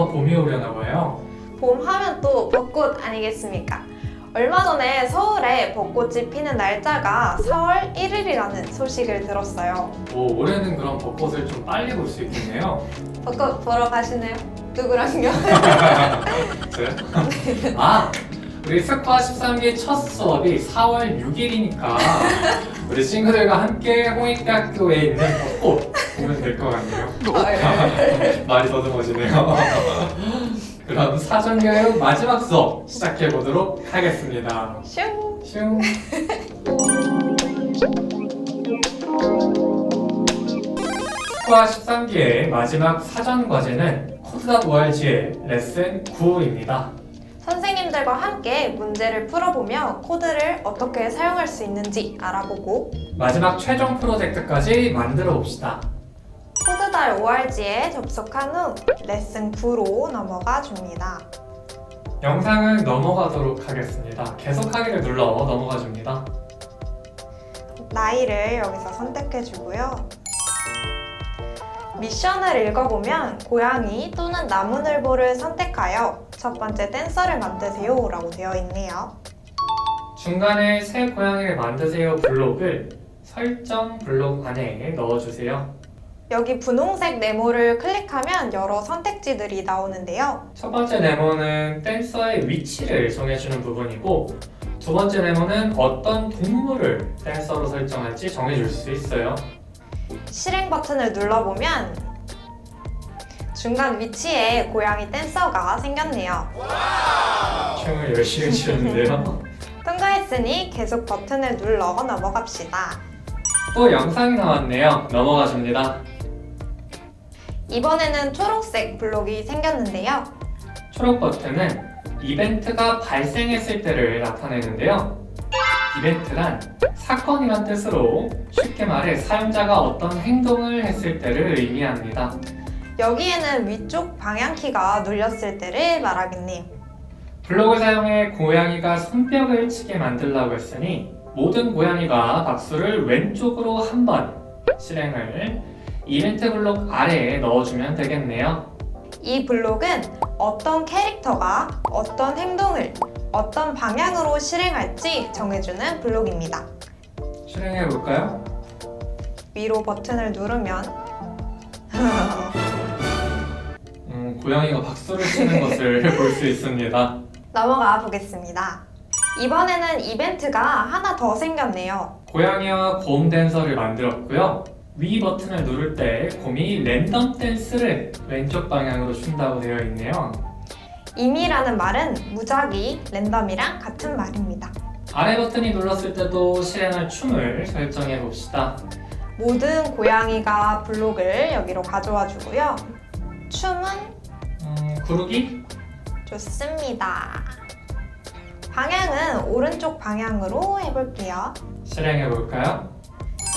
벌써 봄이 오려나 봐요. 봄 하면 또 벚꽃 아니겠습니까? 얼마 전에 서울에 벚꽃이 피는 날짜가 4월 1일이라는 소식을 들었어요. 오, 올해는 그럼 벚꽃을 좀 빨리 볼 수 있겠네요. 벚꽃 보러 가시나요? 누구랑요? 저요? 아, 우리 스과 13기 첫 수업이 4월 6일이니까 우리 친구들과 함께 홍익대학교에 있는 벚꽃 보면 될 것 같네요. 말이 더듬어지네요. 그럼 사전교육 마지막 수업 시작해 보도록 하겠습니다. 슝! 슝. 스과 13기의 마지막 사전 과제는 코드.org의 레슨 9입니다. 선생님들과 함께 문제를 풀어보며 코드를 어떻게 사용할 수 있는지 알아보고 마지막 최종 프로젝트까지 만들어 봅시다. 코드달 ORG에 접속한 후 레슨 9로 넘어가 줍니다. 영상은 넘어가도록 하겠습니다. 계속하기를 눌러 넘어가 줍니다. 나이를 여기서 선택해 주고요. 미션을 읽어보면 고양이 또는 나무늘보를 선택하여 첫 번째 댄서를 만드세요 라고 되어 있네요. 중간에 새 고양이를 만드세요 블록을 설정 블록 안에 넣어주세요. 여기 분홍색 네모를 클릭하면 여러 선택지들이 나오는데요. 첫 번째 네모는 댄서의 위치를 정해주는 부분이고 두 번째 네모는 어떤 동물을 댄서로 설정할지 정해줄 수 있어요. 실행 버튼을 눌러보면 중간 위치에 고양이 댄서가 생겼네요. 춤을 열심히 추는데요. 통과했으니 계속 버튼을 눌러 넘어갑시다. 또 영상이 나왔네요. 넘어가 줍니다. 이번에는 초록색 블록이 생겼는데요. 초록 버튼은 이벤트가 발생했을 때를 나타내는데요. 이벤트란 사건이란 뜻으로 쉽게 말해 사용자가 어떤 행동을 했을 때를 의미합니다. 여기에는 위쪽 방향키가 눌렸을 때를 말하겠네요. 블록을 사용해 고양이가 손뼉을 치게 만들라고 했으니 모든 고양이가 박수를 왼쪽으로 한 번 실행을 이벤트 블록 아래에 넣어주면 되겠네요. 이 블록은 어떤 캐릭터가 어떤 행동을 어떤 방향으로 실행할지 정해주는 블록입니다. 실행해 볼까요? 위로 버튼을 누르면 음, 고양이가 박수를 치는 것을 볼 수 있습니다. 넘어가 보겠습니다. 이번에는 이벤트가 하나 더 생겼네요. 고양이와 곰 댄서를 만들었고요. 위 버튼을 누를 때 곰이 랜덤 댄스를 왼쪽 방향으로 춘다고 되어 있네요. 임이라는 말은 무작위, 랜덤이랑 같은 말입니다. 아래 버튼이 눌렀을 때도 실행할 춤을 설정해 봅시다. 모든 고양이가 블록을 여기로 가져와 주고요. 춤은 음, 구르기? 좋습니다. 방향은 오른쪽 방향으로 해볼게요. 실행해 볼까요?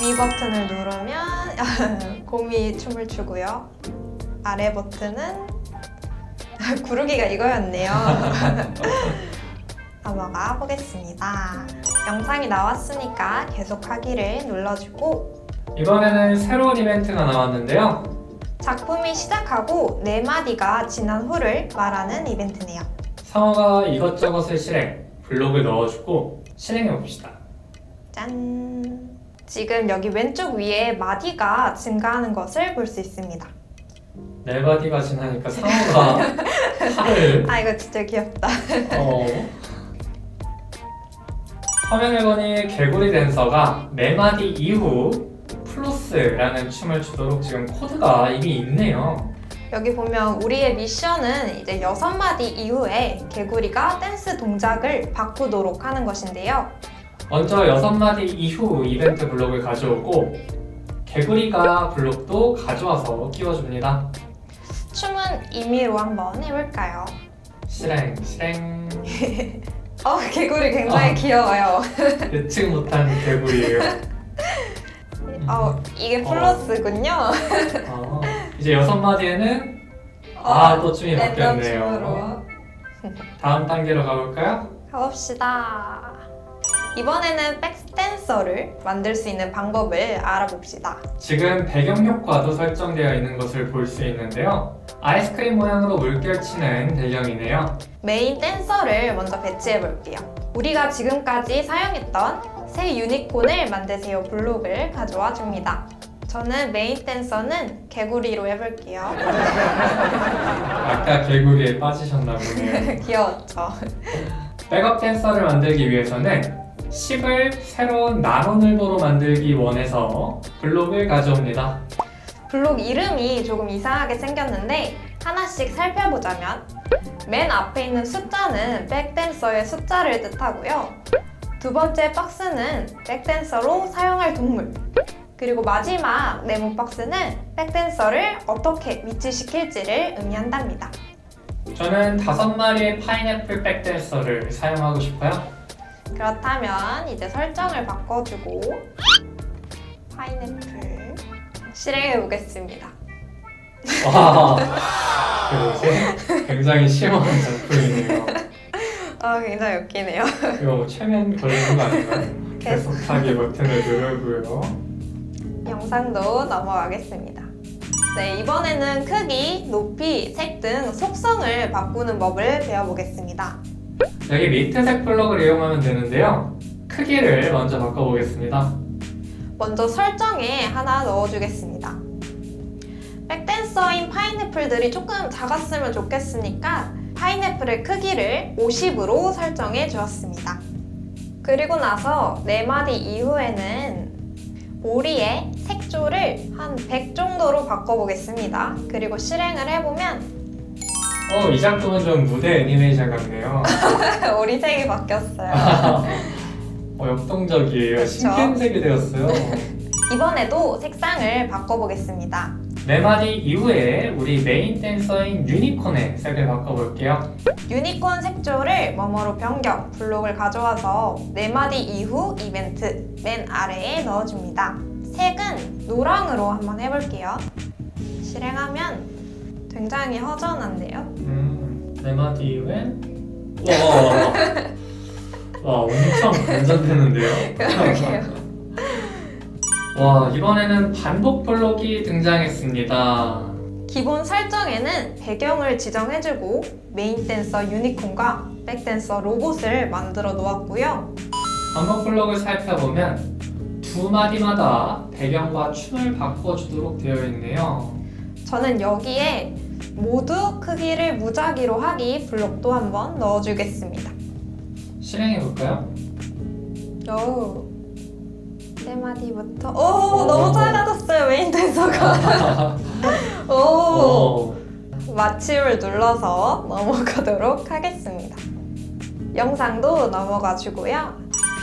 위 버튼을 누르면 곰이 춤을 추고요. 아래 버튼은 구르기가 이거였네요. 넘어가 보겠습니다. 영상이 나왔으니까 계속하기를 눌러주고 이번에는 새로운 이벤트가 나왔는데요. 작품이 시작하고 네 마디가 지난 후를 말하는 이벤트네요. 상어가 이것저것을 실행, 블록을 넣어주고 실행해 봅시다. 짠! 지금 여기 왼쪽 위에 마디가 증가하는 것을 볼 수 있습니다. 네 마디가 지나니까 상어가 팔을 아 이거 진짜 귀엽다. 어. 화면을 보니 개구리 댄서가 네 마디 이후 플러스라는 춤을 추도록 지금 코드가 이미 있네요. 여기 보면 우리의 미션은 이제 여섯 마디 이후에 개구리가 댄스 동작을 바꾸도록 하는 것인데요. 먼저 여섯 마디 이후 이벤트 블록을 가져오고 개구리가 블록도 가져와서 끼워줍니다. 춤은 임의로 한번 해볼까요? 실행, 실행. 어 개구리 굉장히 아. 귀여워요. 예측 못한 개구리예요. 어 이게 플러스군요. 어, 이제 여섯 마디에는 아, 또 춤이 랜덤 바뀌었네요. 춤으로 다음 단계로 가볼까요? 가봅시다. 이번에는 백댄서를 만들 수 있는 방법을 알아봅시다. 지금 배경 효과도 설정되어 있는 것을 볼 수 있는데요. 아이스크림 모양으로 물결치는 배경이네요. 메인 댄서를 먼저 배치해 볼게요. 우리가 지금까지 사용했던 새 유니콘을 만드세요 블록을 가져와 줍니다. 저는 메인 댄서는 개구리로 해볼게요. 아까 개구리에 빠지셨나 보네요. 귀여웠죠? 백업 댄서를 만들기 위해서는 10을 새로운 나노늘보로 만들기 원해서 블록을 가져옵니다. 블록 이름이 조금 이상하게 생겼는데 하나씩 살펴보자면 맨 앞에 있는 숫자는 백댄서의 숫자를 뜻하고요. 두 번째 박스는 백댄서로 사용할 동물. 그리고 마지막 네모 박스는 백댄서를 어떻게 위치시킬지를 의미한답니다. 저는 다섯 마리의 파인애플 백댄서를 사용하고 싶어요. 그렇다면 이제 설정을 바꿔주고 파인애플 실행해 보겠습니다. 와? 굉장히 심오한 작품이네요. 아 굉장히 웃기네요. 이거 최면 걸리는 거 아닌가요? 계속 하기 버튼을 누르고요. 영상도 넘어가겠습니다. 네, 이번에는 크기, 높이, 색 등 속성을 바꾸는 법을 배워보겠습니다. 여기 밑에 색 블럭을 이용하면 되는데요. 크기를 먼저 바꿔보겠습니다. 먼저 설정에 하나 넣어주겠습니다. 백댄서인 파인애플들이 조금 작았으면 좋겠으니까 파인애플의 크기를 50으로 설정해 주었습니다. 그리고 나서 네 마디 이후에는 오리의 색조를 한 100 정도로 바꿔보겠습니다. 그리고 실행을 해보면 어, 이 작품은 좀 무대 애니메이션 같네요. 오리 색이 바뀌었어요. 어, 역동적이에요. 그쵸? 신기색이 되었어요. 이번에도 색상을 바꿔보겠습니다. 네 마디 이후에 우리 메인 댄서인 유니콘의 색을 바꿔볼게요. 유니콘 색조를 뭐뭐로 변경 블록을 가져와서 네 마디 이후 이벤트 맨 아래에 넣어줍니다. 색은 노랑으로 한번 해볼게요. 실행하면 굉장히 허전한데요. 음, 네 마디 이후에 와, 와 엄청 반전되는데요. 그러게요. 와 이번에는 반복 블록이 등장했습니다. 기본 설정에는 배경을 지정해주고 메인 댄서 유니콘과 백 댄서 로봇을 만들어 놓았고요. 반복 블록을 살펴보면 두 마디마다 배경과 춤을 바꿔주도록 되어 있네요. 저는 여기에 모두 크기를 무작위로 하기 블록도 한번 넣어주겠습니다. 실행해 볼까요? 오. 네 마디부터. 오 너무 작아졌어요 메인 댄서가. 오. 오, 마침을 눌러서 넘어가도록 하겠습니다. 영상도 넘어가 주고요.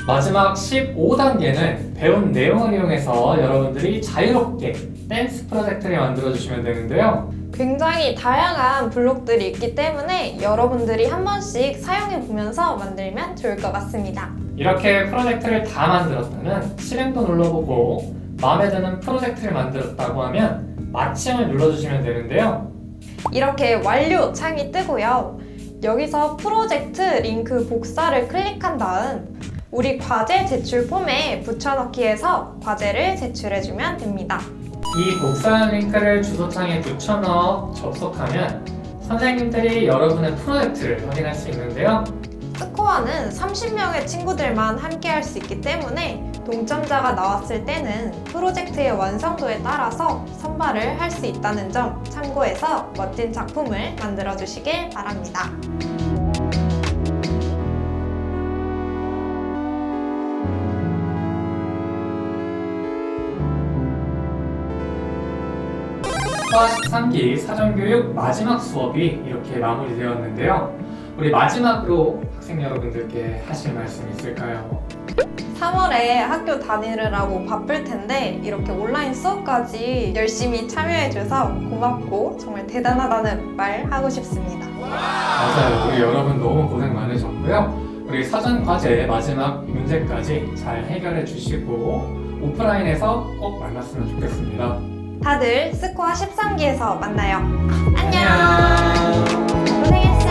마지막 15단계는 배운 내용을 이용해서 여러분들이 자유롭게 댄스 프로젝트를 만들어 주시면 되는데요. 굉장히 다양한 블록들이 있기 때문에 여러분들이 한 번씩 사용해 보면서 만들면 좋을 것 같습니다 이렇게 프로젝트를 다 만들었다면 실행도 눌러보고 마음에 드는 프로젝트를 만들었다고 하면 마침을 눌러주시면 되는데요. 이렇게 완료 창이 뜨고요. 여기서 프로젝트 링크 복사를 클릭한 다음 우리 과제 제출 폼에 붙여넣기해서 과제를 제출해주면 됩니다. 이 복사한 링크를 주소창에 붙여넣어 접속하면 선생님들이 여러분의 프로젝트를 확인할 수 있는데요. 스코어는 30명의 친구들만 함께 할 수 있기 때문에 동점자가 나왔을 때는 프로젝트의 완성도에 따라서 선발을 할 수 있다는 점 참고해서 멋진 작품을 만들어 주시길 바랍니다. 수학 13기 사전교육 마지막 수업이 이렇게 마무리되었는데요. 우리 마지막으로 학생 여러분들께 하실 말씀 있을까요? 3월에 학교 다니느라고 바쁠 텐데 이렇게 온라인 수업까지 열심히 참여해줘서 고맙고 정말 대단하다는 말 하고 싶습니다. 맞아요. 우리 여러분 너무 고생 많으셨고요. 우리 사전 과제 마지막 문제까지 잘 해결해 주시고 오프라인에서 꼭 만났으면 좋겠습니다. 다들 스코어 13기에서 만나요. 안녕. 고생했어요.